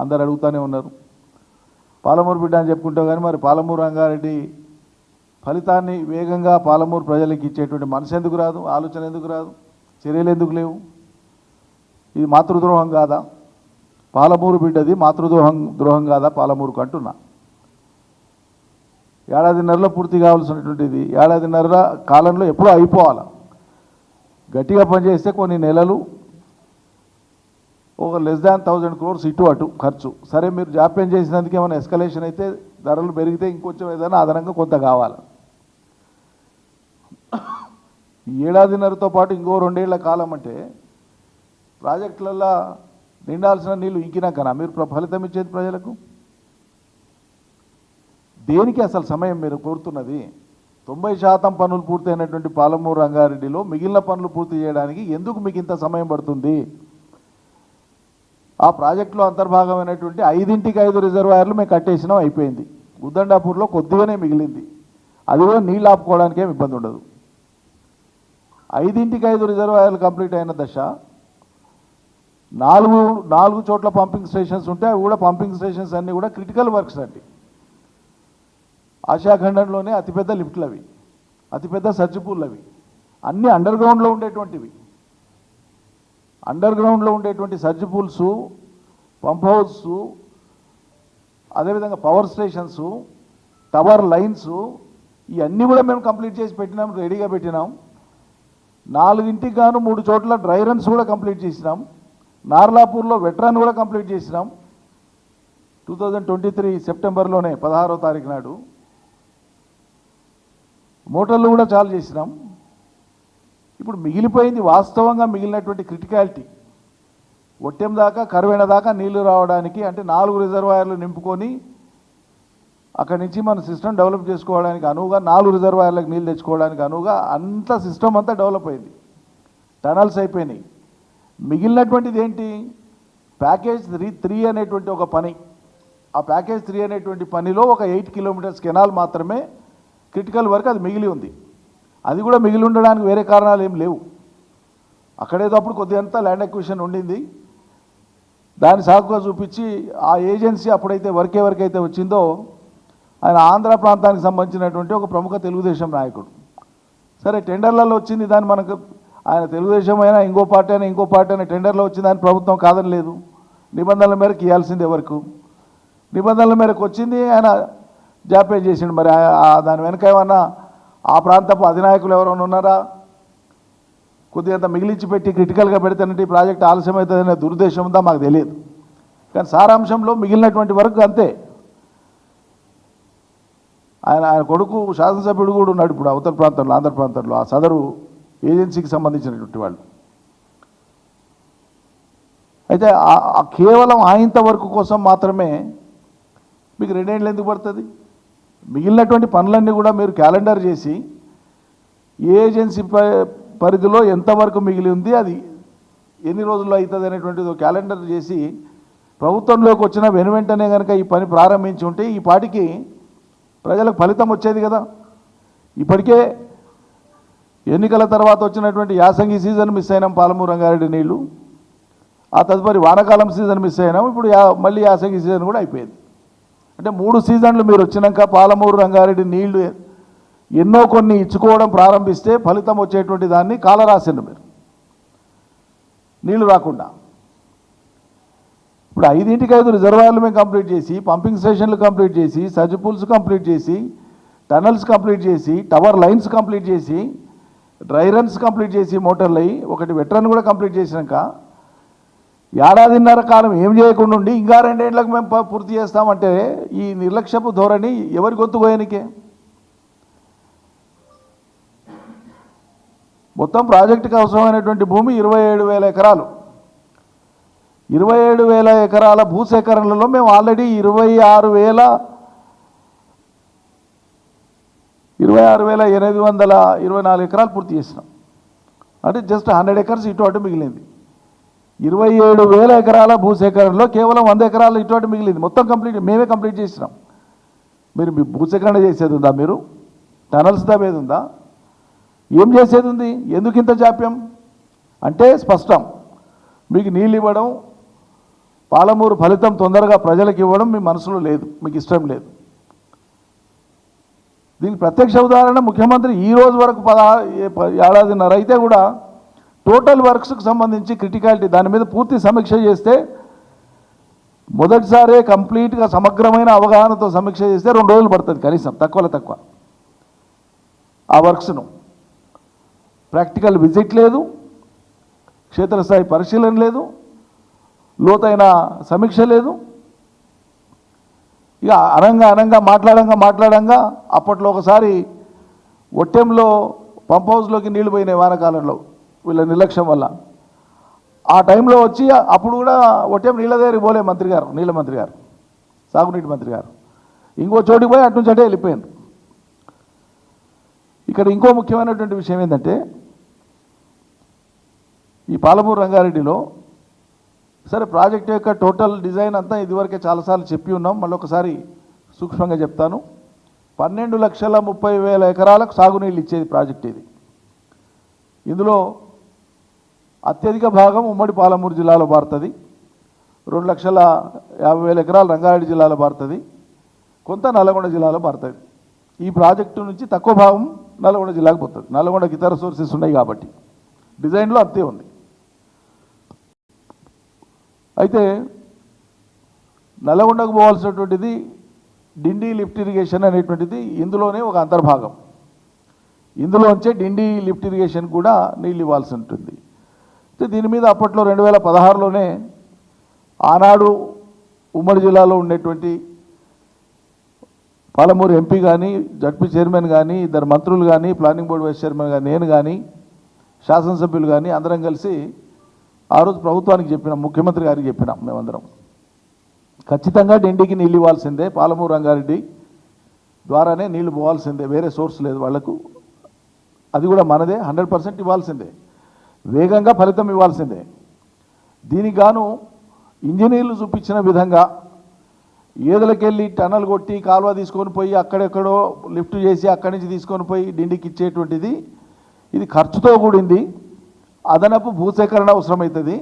అందరు అడుగుతూనే ఉన్నారు. పాలమూరు బిడ్డ అని చెప్పుకుంటావు కానీ మరి పాలమూరు రంగారెడ్డి ఫలితాన్ని వేగంగా పాలమూరు ప్రజలకు ఇచ్చేటువంటి మనసు ఎందుకు రాదు? ఆలోచన ఎందుకు రాదు? చర్యలు ఎందుకు లేవు? ఇది మాతృద్రోహం కాదా? పాలమూరు బిడ్డది మాతృద్రోహం ద్రోహం కాదా? పాలమూరుకు అంటున్నా. ఏడాదిన్నరలో పూర్తి కావాల్సినటువంటిది ఏడాదిన్నర కాలంలో ఎప్పుడూ అయిపోవాలి? గట్టిగా పనిచేస్తే కొన్ని నెలలు ఒక లెస్ దాన్ థౌజండ్ క్రోర్స్ ఇటు అటు ఖర్చు. సరే మీరు జాప్యం చేసినందుకు ఏమైనా ఎస్కలేషన్ అయితే ధరలు పెరిగితే ఇంకొంచెం ఏదైనా అదనంగా కొంత కావాలి. ఏడాదిన్నరతో పాటు ఇంకో రెండేళ్ళ కాలం అంటే ప్రాజెక్టులలో నిండాల్సిన నీళ్ళు ఇంకినాకనా? మీరు ఫలితం ఇచ్చేది ప్రజలకు? దేనికి అసలు సమయం మీరు కోరుతున్నది? తొంభై శాతం పనులు పూర్తయినటువంటి పాలమూరు రంగారెడ్డిలో మిగిలిన పనులు పూర్తి చేయడానికి ఎందుకు మీకు ఇంత సమయం పడుతుంది? ఆ ప్రాజెక్టులో అంతర్భాగమైనటువంటి ఐదింటికి ఐదు రిజర్వాయర్లు మేము కట్టేసినాం అయిపోయింది. ఉద్దండాపూర్లో కొద్దిగానే మిగిలింది. అది కూడా నీళ్ళు ఆపుకోవడానికి ఏమి ఇబ్బంది ఉండదు. ఐదింటికి ఐదు రిజర్వాయర్లు కంప్లీట్ అయిన దశ నాలుగు నాలుగు చోట్ల పంపింగ్ స్టేషన్స్ ఉంటే అవి కూడా పంపింగ్ స్టేషన్స్ అన్నీ కూడా క్రిటికల్ వర్క్స్ అండి. ఆశాఖండంలోనే అతిపెద్ద లిఫ్ట్లు అవి అతిపెద్ద సర్జిపూల్ అవి అన్నీ అండర్ గ్రౌండ్లో ఉండేటువంటివి. అండర్ గ్రౌండ్లో ఉండేటువంటి సర్జ్ పూల్స్ పంప్ హౌస్ అదేవిధంగా పవర్ స్టేషన్స్ టవర్ లైన్స్ ఇవన్నీ కూడా మేము కంప్లీట్ చేసి పెట్టినాం రెడీగా పెట్టినాం. నాలుగింటికి గాను మూడు చోట్ల డ్రై రన్స్ కూడా కంప్లీట్ చేసినాం. నార్లాపూర్లో వెట్రాన్ కూడా కంప్లీట్ చేసినాం. టూ థౌజండ్ ట్వంటీ త్రీ సెప్టెంబర్లోనే పదహారో తారీఖు నాడు. మోటార్లు కూడా చాలు చేసినాం. ఇప్పుడు మిగిలిపోయింది వాస్తవంగా మిగిలినటువంటి క్రిటికాలిటీ ఒట్టెం దాకా కరువైన దాకా నీళ్ళు రావడానికి అంటే నాలుగు రిజర్వాయర్లు నింపుకొని అక్కడి నుంచి మన సిస్టమ్ డెవలప్ చేసుకోవడానికి అనువుగా నాలుగు రిజర్వాయర్లకు నీళ్ళు తెచ్చుకోవడానికి అనువుగా అంత సిస్టమ్ అంతా డెవలప్ అయింది. టనల్స్ అయిపోయినాయి. మిగిలినటువంటిది ఏంటి? ప్యాకేజ్ త్రీ త్రీ అనేటువంటి ఒక పని. ఆ ప్యాకేజ్ త్రీ అనేటువంటి పనిలో ఒక ఎయిట్ కిలోమీటర్స్ కెనాల్ మాత్రమే క్రిటికల్ వరకు అది మిగిలి ఉంది. అది కూడా మిగిలి ఉండడానికి వేరే కారణాలు ఏం లేవు. అక్కడేదో అప్పుడు కొద్దిగంత ల్యాండ్ ఎక్విషన్ ఉండింది. దాన్ని సాకుగా చూపించి ఆ ఏజెన్సీ అప్పుడైతే వర్క్ ఎవరికైతే వచ్చిందో ఆయన ఆంధ్ర ప్రాంతానికి సంబంధించినటువంటి ఒక ప్రముఖ తెలుగుదేశం నాయకుడు. సరే టెండర్లలో వచ్చింది దాన్ని మనకు ఆయన తెలుగుదేశం అయినా ఇంకో పార్టీ అయినా ఇంకో పార్టీ అయినా టెండర్లో వచ్చింది దాని ప్రభుత్వం కాదని లేదు. నిబంధనల మేరకు ఇవ్వాల్సింది ఎవరికి. నిబంధనల మేరకు వచ్చింది ఆయన జాప్యం చేసిండు. మరి ఆ దాని వెనక ఏమన్నా ఆ ప్రాంతపు అధినాయకులు ఎవరైనా ఉన్నారా? కొద్దిగా మిగిలించి పెట్టి క్రిటికల్గా పెడితేనంటే ఈ ప్రాజెక్ట్ ఆలస్యం అవుతుందనే దురుద్దేశం ఉందా? మాకు తెలియదు. కానీ సారాంశంలో మిగిలినటువంటి వరకు అంతే. ఆయన ఆయన కొడుకు శాసనసభ్యుడు కూడా ఉన్నాడు ఇప్పుడు అవతల ప్రాంతంలో ఆంధ్ర ప్రాంతంలో. ఆ సదరు ఏజెన్సీకి సంబంధించినటువంటి వాళ్ళు. అయితే కేవలం ఆయంత వరకు కోసం మాత్రమే మీకు రెండేళ్ళు ఎందుకు పడుతుంది? మిగిలినటువంటి పనులన్నీ కూడా మీరు క్యాలెండర్ చేసి ఏ ఏజెన్సీ ప- పరిధిలో ఎంతవరకు మిగిలి ఉంది అది ఎన్ని రోజుల్లో అవుతుంది అనేటువంటిది క్యాలెండర్ చేసి ప్రభుత్వంలోకి వచ్చిన వెను వెంటనే కనుక ఈ పని ప్రారంభించి ఉంటే ఈ పాటికి ప్రజలకు ఫలితం వచ్చేది కదా. ఇప్పటికే ఎన్నికల తర్వాత వచ్చినటువంటి యాసంగి సీజన్ మిస్ అయినాం పాలమూరు రంగారెడ్డి నీళ్ళు. ఆ తదుపరి వానాకాలం సీజన్ మిస్ అయినాం ఇప్పుడు మళ్ళీ యాసంగి సీజన్ కూడా అయిపోయింది. అంటే మూడు సీజన్లు మీరు వచ్చినాక పాలమూరు రంగారెడ్డి నీళ్ళు ఎన్నో కొన్ని ఇచ్చుకోవడం ప్రారంభిస్తే ఫలితం వచ్చేటువంటి దాన్ని కాలరాసిండు మీరు. నీళ్ళు రాకుండా. ఇప్పుడు ఐదింటికి ఐదు రిజర్వాయర్లు మేము కంప్లీట్ చేసి పంపింగ్ స్టేషన్లు కంప్లీట్ చేసి సజ్జుపూల్స్ కంప్లీట్ చేసి టనల్స్ కంప్లీట్ చేసి టవర్ లైన్స్ కంప్లీట్ చేసి డ్రై రన్స్ కంప్లీట్ చేసి మోటార్లు అయ్యి ఒకటి వెట్రన్ కూడా కంప్లీట్ చేసినాక ఏడాదిన్నర కాలం ఏం చేయకుండా ఉండి ఇంకా రెండేళ్ళకు మేము పూర్తి చేస్తామంటే ఈ నిర్లక్ష్యపు ధోరణి ఎవరి గొంతు పోయానికే. మొత్తం ప్రాజెక్టుకు అవసరమైనటువంటి భూమి ఇరవై ఏడు వేల ఎకరాలు. ఇరవై ఏడు వేల ఎకరాల భూసేకరణలో మేము ఆల్రెడీ ఇరవై ఆరు వేల ఇరవై ఆరు వేల ఎనిమిది వందల ఇరవై నాలుగు ఎకరాలు పూర్తి చేసినాం. అంటే జస్ట్ హండ్రెడ్ ఎకర్స్ ఇటు అటు మిగిలింది. ఇరవై ఏడు వేల ఎకరాల భూసేకరణలో కేవలం వంద ఎకరాలు ఇటువంటి మిగిలింది. మొత్తం కంప్లీట్ మేమే కంప్లీట్ చేసినాం. మీరు మీ భూసేకరణ చేసేది ఉందా మీరు? టనల్స్ దవేది ఉందా? ఏం చేసేది ఉంది? ఎందుకు ఇంత జాప్యం? అంటే స్పష్టం. మీకు నీళ్ళు ఇవ్వడం పాలమూరు ఫలితం తొందరగా ప్రజలకు ఇవ్వడం మీ మనసులో లేదు. మీకు ఇష్టం లేదు. దీనికి ప్రత్యక్ష ఉదాహరణ ముఖ్యమంత్రి ఈ రోజు వరకు పదా ఏడాదిన్నర అయితే కూడా టోటల్ వర్క్స్కి సంబంధించి క్రిటికాలిటీ దాని మీద పూర్తి సమీక్ష చేస్తే మొదటిసారే కంప్లీట్గా సమగ్రమైన అవగాహనతో సమీక్ష చేస్తే రెండు రోజులు పడుతుంది కనీసం తక్కువలో తక్కువ. ఆ వర్క్స్ను. ప్రాక్టికల్ విజిట్ లేదు క్షేత్రస్థాయి పరిశీలన లేదు లోతైన సమీక్ష లేదు. ఇక అనంగా అనంగా మాట్లాడంగా మాట్లాడంగా అప్పట్లో ఒకసారి ఒట్టెంలో పంప్ హౌస్లోకి నీళ్ళు పోయినాయి వానకాలంలో. వీళ్ళ నిర్లక్ష్యం వల్ల. ఆ టైంలో వచ్చి అప్పుడు కూడా ఒట్టెం నీళ్ళ దగ్గరికి పోలే మంత్రి గారు నీళ్ళ మంత్రి గారు సాగునీటి మంత్రి గారు. ఇంకో చోటికి పోయి అటు నుంచి అటే వెళ్ళిపోయారు ఇక్కడ ఇంకో ముఖ్యమైనటువంటి విషయం ఏంటంటే ఈ పాలమూరు రంగారెడ్డిలో సరే ప్రాజెక్ట్ యొక్క టోటల్ డిజైన్ అంతా ఇదివరకే చాలాసార్లు చెప్పి ఉన్నాం మళ్ళీ ఒకసారి సూక్ష్మంగా చెప్తాను. పన్నెండు లక్షల ముప్పై వేల ఎకరాలకు సాగునీళ్ళు ఇచ్చేది ప్రాజెక్ట్ ఇది. ఇందులో అత్యధిక భాగం ఉమ్మడి పాలమూరు జిల్లాలో పారుతుంది. రెండు లక్షల యాభై వేల ఎకరాలు రంగారెడ్డి జిల్లాలో పారుతుంది. కొంత నల్గొండ జిల్లాలో పారుతుంది. ఈ ప్రాజెక్టు నుంచి తక్కువ భాగం నల్గొండ జిల్లాకు పోతుంది. నల్గొండకి ఇతర సోర్సెస్ ఉన్నాయి కాబట్టి. డిజైన్లో అంతే ఉంది. అయితే నల్లగొండకు పోవాల్సినటువంటిది డిండి లిఫ్ట్ ఇరిగేషన్ అనేటువంటిది ఇందులోనే ఒక అంతర్భాగం. ఇందులోంచే డిండి లిఫ్ట్ ఇరిగేషన్ కూడా నీళ్ళు ఇవ్వాల్సి ఉంటుంది. దీని మీద అప్పట్లో రెండు వేల పదహారులోనే ఆనాడు ఉమ్మడి జిల్లాలో ఉండేటువంటి పాలమూరు ఎంపీ కానీ జడ్పీ చైర్మన్ కానీ ఇద్దరు మంత్రులు కానీ ప్లానింగ్ బోర్డు వైస్ చైర్మన్ కానీ నేను కానీ శాసనసభ్యులు కానీ అందరం కలిసి ఆ రోజు ప్రభుత్వానికి చెప్పినాం ముఖ్యమంత్రి గారికి చెప్పినాం మేమందరం. ఖచ్చితంగా డిండికి నీళ్ళు ఇవ్వాల్సిందే పాలమూరు రంగారెడ్డి ద్వారానే నీళ్ళు పోవాల్సిందే వేరే సోర్స్ లేదు వాళ్ళకు అది కూడా మనదే హండ్రెడ్ పర్సెంట్ ఇవ్వాల్సిందే. వేగంగా ఫలితం ఇవ్వాల్సిందే. దీనికి గాను ఇంజనీర్లు చూపించిన విధంగా ఏదులకెళ్ళి టన్నల్ కొట్టి కాలువ తీసుకొని పోయి అక్కడెక్కడో లిఫ్ట్ చేసి అక్కడి నుంచి తీసుకొని పోయి డిండికి ఇచ్చేటువంటిది ఇది ఖర్చుతో కూడింది. అదనపు భూసేకరణ అవసరమవుతుంది